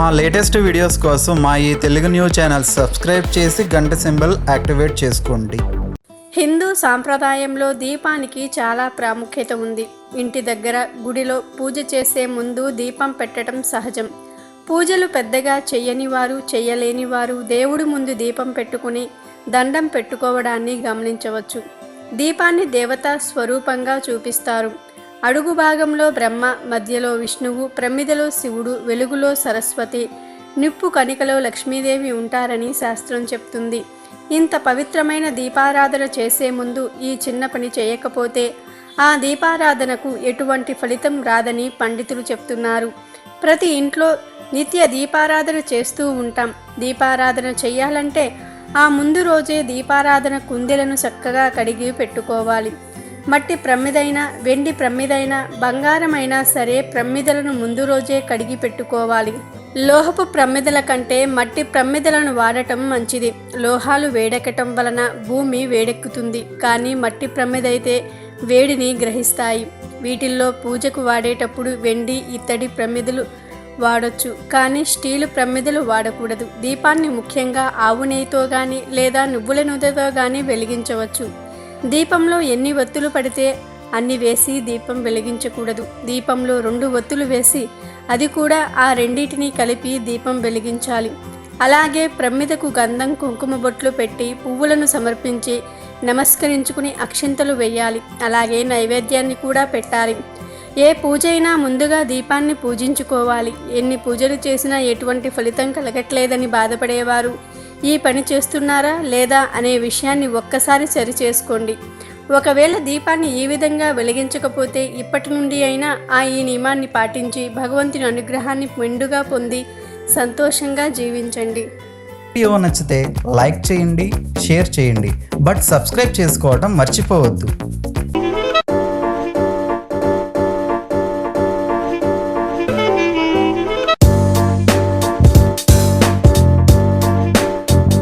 మా latest videos కోసం మా ఈ తెలుగు న్యూస్ ఛానల్ సబ్స్క్రైబ్ చేసి గంట సింబల్ యాక్టివేట్ చేసుకోండి. హిందూ సాంప్రదాయంలో దీపానికి చాలా ప్రాముఖ్యత ఉంది. ఇంటి దగ్గర గుడిలో పూజ చేసే ముందు దీపం పెట్టడం సహజం. పూజలు పెద్దగా చెయ్యని వారు చెయ్యలేని వారు దేవుడి ముందు దీపం పెట్టుకుని దండం పెట్టుకోవడాన్ని గమనించవచ్చు. దీపాన్ని దేవతా స్వరూపంగా చూపిస్తారు. అడుగు భాగంలో బ్రహ్మ మధ్యలో విష్ణువు ప్రమిదలో శివుడు వెలుగులో సరస్వతి. నిప్పు కణికలో లక్ష్మీదేవి ఉంటారని శాస్త్రం చెప్తుంది. ఇంత పవిత్రమైన దీపారాధన చేసే ముందు ఈ చిన్న పని చేయకపోతే ఆ దీపారాధనకు ఎటువంటి ఫలితం రాదని పండితులు చెప్తున్నారు. ప్రతి ఇంట్లో నిత్య దీపారాధన చేస్తూ ఉంటాం. దీపారాధన చేయాలంటే ఆ ముందు రోజే దీపారాధన కుందెలను చక్కగా కడిగి పెట్టుకోవాలి. మట్టి ప్రమ్మిదైనా వెండి ప్రమ్మిదైనా బంగారమైనా సరే ప్రమ్మిదలను ముందు రోజే కడిగి పెట్టుకోవాలి. లోహపు ప్రమ్మిదల కంటే మట్టి ప్రమ్మిదలను వాడటం మంచిది. లోహాలు వేడెక్కటం వలన భూమి వేడెక్కుతుంది. కానీ మట్టి ప్రమ్మిదైతే వేడిని గ్రహిస్తాయి. వీటిల్లో పూజకు వాడేటప్పుడు వెండి ఇత్తడి ప్రమిదలు వాడొచ్చు. కానీ స్టీలు ప్రమిదలు వాడకూడదు. దీపాన్ని ముఖ్యంగా ఆవు నెయ్యితో కానీ లేదా నువ్వుల నూనెతో కానీ వెలిగించవచ్చు. దీపంలో ఎన్ని ఒత్తులు పడితే అన్ని వేసి దీపం వెలిగించకూడదు. దీపంలో రెండు ఒత్తులు వేసి అది కూడా ఆ రెండింటిని కలిపి దీపం వెలిగించాలి. అలాగే ప్రమిదకు గంధం కుంకుమ బొట్లు పెట్టి పువ్వులను సమర్పించి నమస్కరించుకుని అక్షింతలు వేయాలి. అలాగే నైవేద్యాన్ని కూడా పెట్టాలి. ఏ పూజ అయినా ముందుగా దీపాన్ని పూజించుకోవాలి. ఎన్ని పూజలు చేసినా ఎటువంటి ఫలితం కలగట్లేదని బాధపడేవారు. ఈ పని చేస్తున్నారా లేదా అనే విషయాన్ని ఒక్కసారి సరిచేసుకోండి. ఒకవేళ దీపాన్ని ఈ విధంగా వెలిగించకపోతే ఇప్పటి నుండి అయినా ఆ ఈ నియమాన్ని పాటించి భగవంతుని అనుగ్రహాన్ని మెండుగా పొంది సంతోషంగా జీవించండి. వీడియో నచ్చితే లైక్ చేయండి షేర్ చేయండి. బట్ సబ్స్క్రైబ్ చేసుకోవడం మర్చిపోవద్దు.